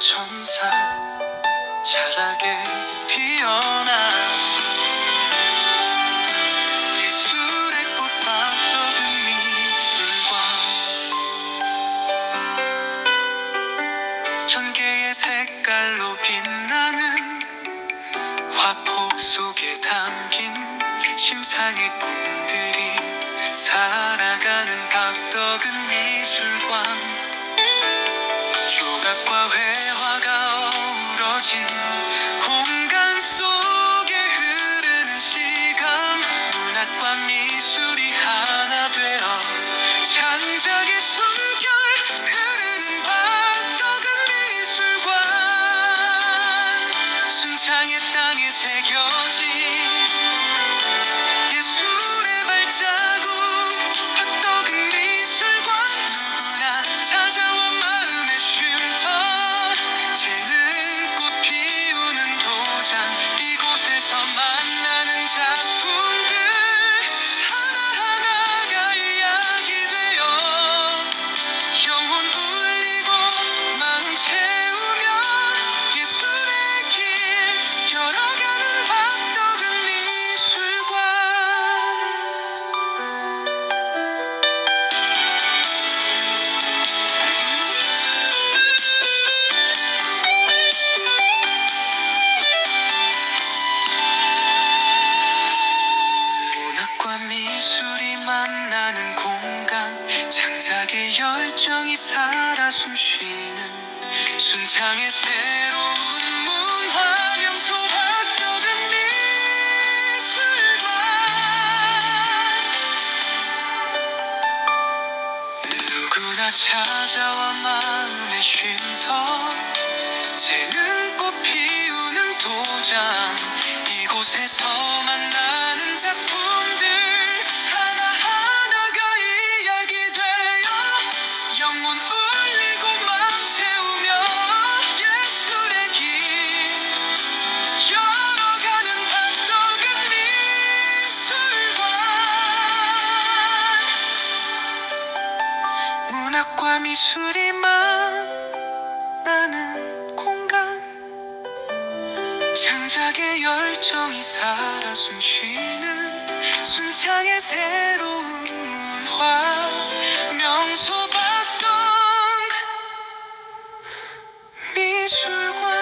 천사 자라게 피어나. 예술의 꽃밭 떠든 미술관 천 개의 색깔로 빛나는 화폭 속에 담긴 심상의 꿈들이 살아가는 박덕은 미술관 공간 속에 흐르는 시간. 문학과 미술이 하나 되어 창작의 숨결 흐르는 박덕은 미술관. 순창의 땅에 새겨 창작의 열정이 살아 숨쉬는 순창의 새로운 문화 명소 박덕은 미술관. 누구나 찾아와 마음의 쉼터. 재능 꽃 피우는 도장. 이곳에서 만나 미술이만 나는 공간. 창작의 열정이 살아 숨쉬는 순창의 새로운 문화. 명소받던 미술관.